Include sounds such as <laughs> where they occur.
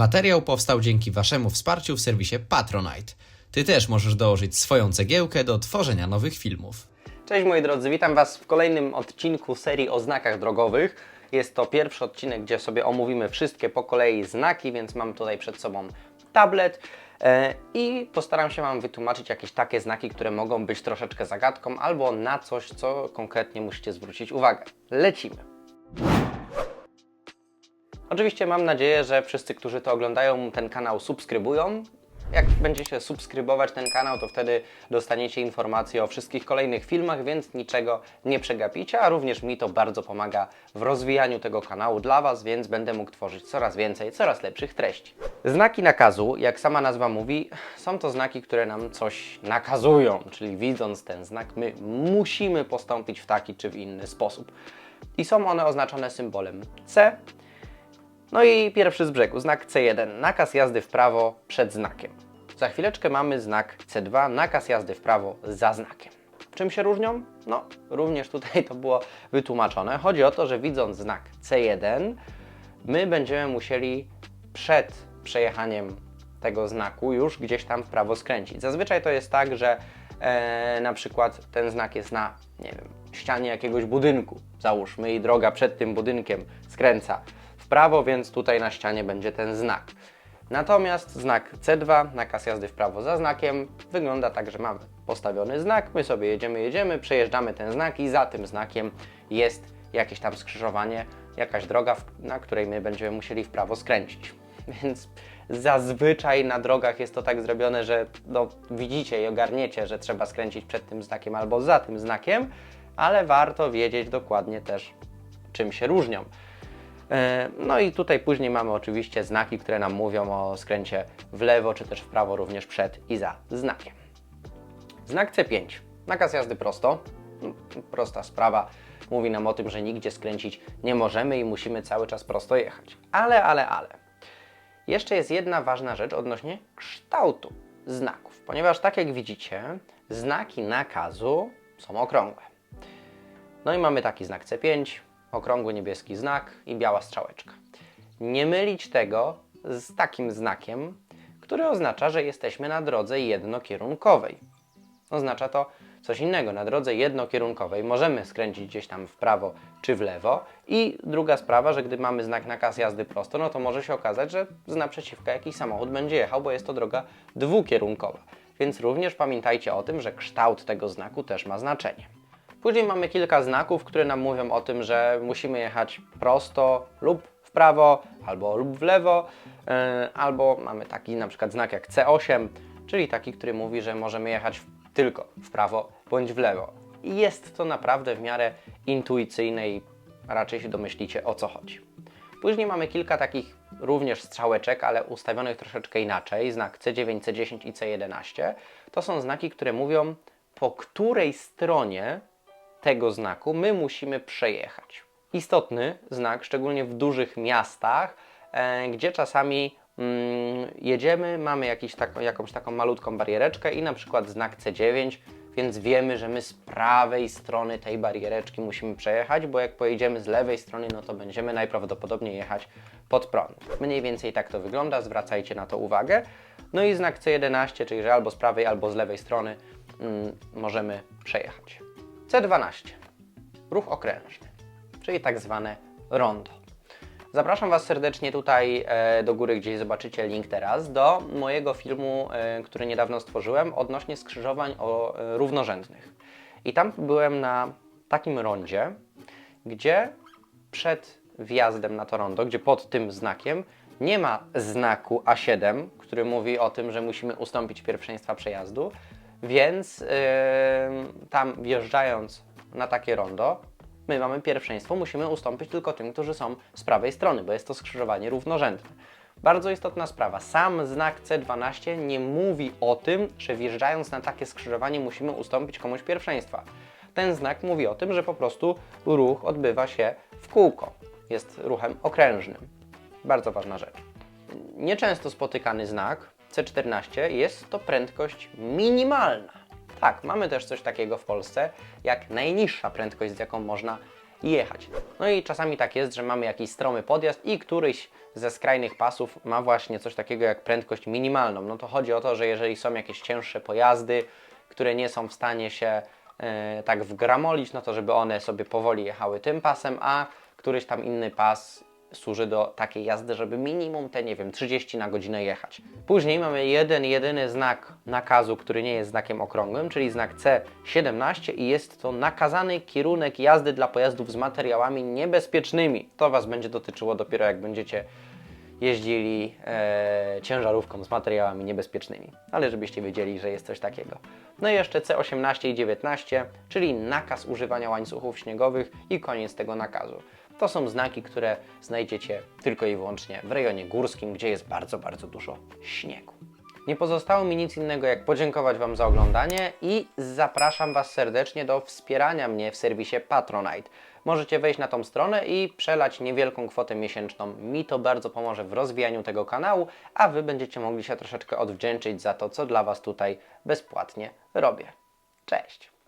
Materiał powstał dzięki Waszemu wsparciu w serwisie Patronite. Ty też możesz dołożyć swoją cegiełkę do tworzenia nowych filmów. Cześć moi drodzy, witam Was w kolejnym odcinku serii o znakach drogowych. Jest to pierwszy odcinek, gdzie sobie omówimy wszystkie po kolei znaki, więc mam tutaj przed sobą tablet e, i postaram się Wam wytłumaczyć jakieś takie znaki, które mogą być troszeczkę zagadką albo na coś, co konkretnie musicie zwrócić uwagę. Lecimy! Oczywiście mam nadzieję, że wszyscy, którzy to oglądają, ten kanał subskrybują. Jak będziecie subskrybować ten kanał, to wtedy dostaniecie informacje o wszystkich kolejnych filmach, więc niczego nie przegapicie, a również mi to bardzo pomaga w rozwijaniu tego kanału dla Was, więc będę mógł tworzyć coraz więcej, coraz lepszych treści. Znaki nakazu, jak sama nazwa mówi, są to znaki, które nam coś nakazują, czyli widząc ten znak, my musimy postąpić w taki czy w inny sposób. I są one oznaczone symbolem C, no i pierwszy z brzegu, znak C1, nakaz jazdy w prawo przed znakiem. Za chwileczkę mamy znak C2, nakaz jazdy w prawo za znakiem. Czym się różnią? No, również tutaj to było wytłumaczone. Chodzi o to, że widząc znak C1, my będziemy musieli przed przejechaniem tego znaku już gdzieś tam w prawo skręcić. Zazwyczaj to jest tak, że e, na przykład ten znak jest na, nie wiem, ścianie jakiegoś budynku, załóżmy, i droga przed tym budynkiem skręca prawo, więc tutaj na ścianie będzie ten znak. Natomiast znak C2, nakaz jazdy w prawo za znakiem, wygląda tak, że mamy postawiony znak, my sobie jedziemy, jedziemy, przejeżdżamy ten znak i za tym znakiem jest jakieś tam skrzyżowanie, jakaś droga, na której my będziemy musieli w prawo skręcić. <laughs> Więc zazwyczaj na drogach jest to tak zrobione, że no, widzicie i ogarniecie, że trzeba skręcić przed tym znakiem albo za tym znakiem, ale warto wiedzieć dokładnie też, czym się różnią. E, No i tutaj później mamy oczywiście znaki, które nam mówią o skręcie w lewo czy też w prawo również przed i za znakiem. Znak C5. Nakaz jazdy prosto. Prosta sprawa. Mówi nam o tym, że nigdzie skręcić nie możemy i musimy cały czas prosto jechać. Ale, ale, ale. Jeszcze jest jedna ważna rzecz odnośnie kształtu znaków, ponieważ tak jak widzicie, znaki nakazu są okrągłe. No i mamy taki znak C5, okrągły niebieski znak i biała strzałeczka. Nie mylić tego z takim znakiem, który oznacza, że jesteśmy na drodze jednokierunkowej. Oznacza to coś innego. Na drodze jednokierunkowej możemy skręcić gdzieś tam w prawo czy w lewo. I druga sprawa, że gdy mamy znak nakaz jazdy prosto, no to może się okazać, że z naprzeciwka jakiś samochód będzie jechał, bo jest to droga dwukierunkowa. Więc również pamiętajcie o tym, że kształt tego znaku też ma znaczenie. Później mamy kilka znaków, które nam mówią o tym, że musimy jechać prosto lub w prawo, albo lub w lewo, yy, albo mamy taki na przykład znak jak C8, czyli taki, który mówi, że możemy jechać tylko w prawo bądź w lewo. I jest to naprawdę w miarę intuicyjne i raczej się domyślicie o co chodzi. Później mamy kilka takich również strzałeczek, ale ustawionych troszeczkę inaczej. Znak C9, C10 i C11. To są znaki, które mówią, po której stronie tego znaku my musimy przejechać. Istotny znak, szczególnie w dużych miastach, e, gdzie czasami mm, jedziemy, mamy jakiś tak, jakąś taką malutką bariereczkę i na przykład znak C9, więc wiemy, że my z prawej strony tej bariereczki musimy przejechać, bo jak pojedziemy z lewej strony, no to będziemy najprawdopodobniej jechać pod prąd. Mniej więcej tak to wygląda, zwracajcie na to uwagę. No i znak C11, czyli że albo z prawej, albo z lewej strony mm, możemy przejechać. C12. Ruch okrężny, czyli tak zwane rondo. Zapraszam Was serdecznie tutaj e, do góry, gdzieś zobaczycie link teraz, do mojego filmu, e, który niedawno stworzyłem odnośnie skrzyżowań o, e, równorzędnych. I tam byłem na takim rondzie, gdzie przed wjazdem na to rondo, gdzie pod tym znakiem nie ma znaku A7, który mówi o tym, że musimy ustąpić pierwszeństwa przejazdu, więc yy, tam wjeżdżając na takie rondo, my mamy pierwszeństwo, musimy ustąpić tylko tym, którzy są z prawej strony, bo jest to skrzyżowanie równorzędne. Bardzo istotna sprawa. Sam znak C12 nie mówi o tym, że wjeżdżając na takie skrzyżowanie musimy ustąpić komuś pierwszeństwa. Ten znak mówi o tym, że po prostu ruch odbywa się w kółko. Jest ruchem okrężnym. Bardzo ważna rzecz. Nieczęsto spotykany znak C14 jest to prędkość minimalna. Tak, mamy też coś takiego w Polsce, jak najniższa prędkość, z jaką można jechać. No i czasami tak jest, że mamy jakiś stromy podjazd i któryś ze skrajnych pasów ma właśnie coś takiego jak prędkość minimalną. No to chodzi o to, że jeżeli są jakieś cięższe pojazdy, które nie są w stanie się e, tak wgramolić, no to żeby one sobie powoli jechały tym pasem, a któryś tam inny pas służy do takiej jazdy, żeby minimum te, nie wiem, 30 na godzinę jechać. Później mamy jeden, jedyny znak nakazu, który nie jest znakiem okrągłym, czyli znak C17 i jest to nakazany kierunek jazdy dla pojazdów z materiałami niebezpiecznymi. To Was będzie dotyczyło dopiero jak będziecie jeździli e, ciężarówką z materiałami niebezpiecznymi. Ale żebyście wiedzieli, że jest coś takiego. No i jeszcze C18 i 19, czyli nakaz używania łańcuchów śniegowych i koniec tego nakazu. To są znaki, które znajdziecie tylko i wyłącznie w rejonie górskim, gdzie jest bardzo, bardzo dużo śniegu. Nie pozostało mi nic innego jak podziękować Wam za oglądanie i zapraszam Was serdecznie do wspierania mnie w serwisie Patronite. Możecie wejść na tą stronę i przelać niewielką kwotę miesięczną. Mi to bardzo pomoże w rozwijaniu tego kanału, a Wy będziecie mogli się troszeczkę odwdzięczyć za to, co dla Was tutaj bezpłatnie robię. Cześć!